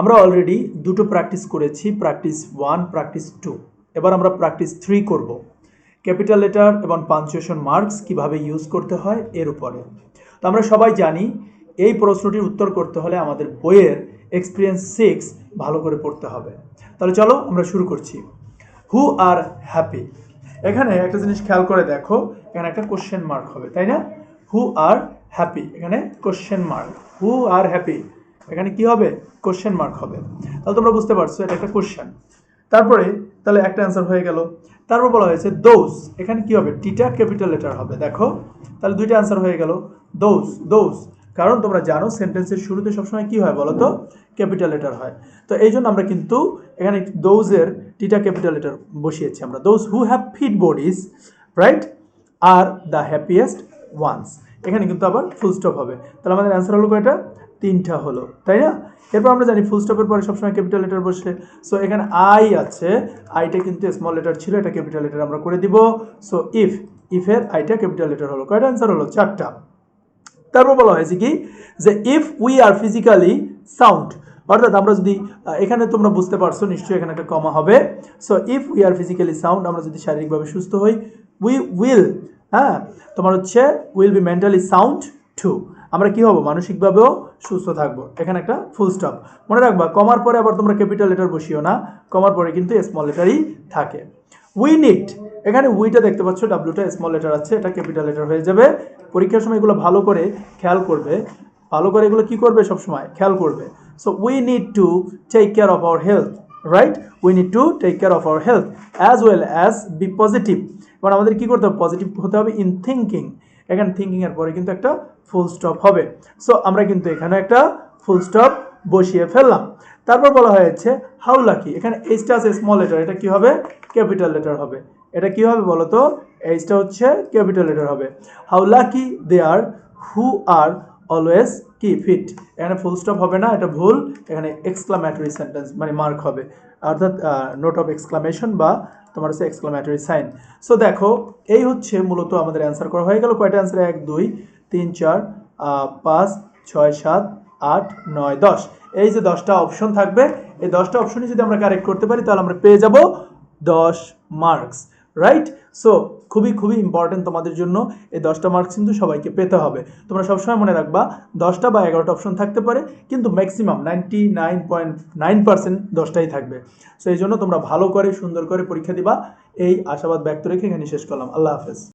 আমরা অলরেডি দুটো প্র্যাকটিস করেছি প্র্যাকটিস ওয়ান প্র্যাকটিস টু এবার আমরা প্র্যাকটিস থ্রি করব। ক্যাপিটাল লেটার এবং পাঞ্চুয়েশন মার্কস কীভাবে ইউজ করতে হয়, এর উপরে। তো আমরা সবাই জানি, এই প্রশ্নটির উত্তর করতে হলে আমাদের বইয়ের এক্সপিরিয়েন্স সিক্স ভালো করে পড়তে হবে। তাহলে চলো আমরা শুরু করছি। হু আর হ্যাপি এখানে একটা জিনিস খেয়াল করে দেখো, এখানে একটা কোশ্চেন মার্ক হবে, তাই না? হু আর হ্যাপি এখানে question mark who are happy এখানে কি হবে? কোশ্চেন মার্ক হবে। তাহলে তোমরা বুঝতে পারছ, এটা একটা কোশ্চেন তারপরে, তাহলে একটা অ্যান্সার হয়ে গেল। তারপর বলা হয়েছে দোজ এখানে কি হবে? টিটা ক্যাপিটাল লেটার হবে। দেখো, তাহলে দুইটা অ্যান্সার হয়ে গেল। দোজ দোজ কারণ তোমরা জানো সেন্টেন্সের শুরুতে সবসময় কি হয় বলো তো ক্যাপিটাল লেটার হয়। তো এই জন্য আমরা কিন্তু এখানে দোজের টিটা ক্যাপিটাল লেটার বসিয়েছি আমরা। Those who have fit bodies right are the happiest ones এখানে কিন্তু আবার ফুল স্টপ হবে। তাহলে আমাদের অ্যান্সার হলো কয়টা? তিনটা হলো, তাই না? এরপর আমরা জানি ফুল স্টপের পরে সবসময় ক্যাপিটাল লেটার বসে সো এখানে আই আছে আইটা কিন্তু স্মল লেটার ছিল, এটা ক্যাপিটাল লেটার আমরা করে দিব সো ইফ ইফের আইটা ক্যাপিটাল লেটার হলো, কয়টা অ্যান্সার হলো? চারটা। তারপর বলা হয়েছে কি? যে if we are physically sound অর্থাৎ আমরা যদি এখানে তোমরা বুঝতে পারছ, নিশ্চয়ই এখানে একটা কমা হবে so if we are physically sound আমরা যদি শারীরিকভাবে সুস্থ হই উই উইল হ্যাঁ তোমার হচ্ছে will be mentally sound too আমরা কি হব? মানসিকভাবেও সুস্থ থাকব। এখানে একটা ফুল স্টপ মনে রাখবা, কমার পরে আবার তোমরা ক্যাপিটাল লেটার বসিও না। কমার পরে কিন্তু স্মল লেটারই থাকে। উই নিড এখানে উইটা দেখতে পাচ্ছ ডাব্লিউটা স্মল লেটার আছে, এটা ক্যাপিটাল লেটার হয়ে যাবে। পরীক্ষার সময় এগুলো ভালো করে খেয়াল করবে। ভালো করে এগুলো কি করবে সবসময়? খেয়াল করবে। So we need to take care of our health right we need to take care of our health as well as be positive এবার আমাদের কি করতে হবে? পজিটিভ হতে হবে ইন থিঙ্কিং এখানে থিঙ্কিংয়ের পরে কিন্তু একটা ফুল স্টপ হবে। সো আমরা কিন্তু এখানে একটা ফুল স্টপ বসিয়ে ফেললাম। তারপর বলা হয়েছে হাউ লাকি এখানে এইচটা আছে স্মল লেটার এটা কি হবে? ক্যাপিটাল লেটার হবে। এটা কি হবে বলো তো এইচটা হচ্ছে ক্যাপিটাল লেটার হবে। How lucky they are who are always কি? ফিট এখানে ফুল স্টপ হবে না, এটা ভুল। এখানে এক্সক্লামেটরি সেন্টেন্স মানে মার্ক হবে। অর্থাৎ নোট অফ এক্সক্লামেশন বা তোমার হচ্ছে এক্সক্লামেটরি সাইন সো দেখো, এই হচ্ছে মূলত আমাদের অ্যান্সার করা। হয়ে গেল কয়টা অ্যান্সার এক, দুই, তিন, চার পাঁচ, ছয়, সাত, আট, নয়, দশ। এই যে দশটা অপশন থাকবে, এই দশটা অপশনই যদি আমরা কারেক্ট করতে পারি, তাহলে আমরা পেয়ে যাব দশ মার্কস রাইট সো খুবই খুবই ইম্পর্টেন্ট তোমাদের জন্য এই দশটা মার্কস কিন্তু সবাইকে পেতে হবে। তোমরা সবসময় মনে রাখবা, দশটা বা এগারোটা অপশন থাকতে পারে, কিন্তু maximum ninety nine point nine percent দশটাই থাকবে। সো এই জন্য তোমরা ভালো করে, সুন্দর করে পরীক্ষা দিবা। এই আশাবাদ ব্যক্ত রেখে এখানে শেষ করলাম। আল্লাহ হাফেজ।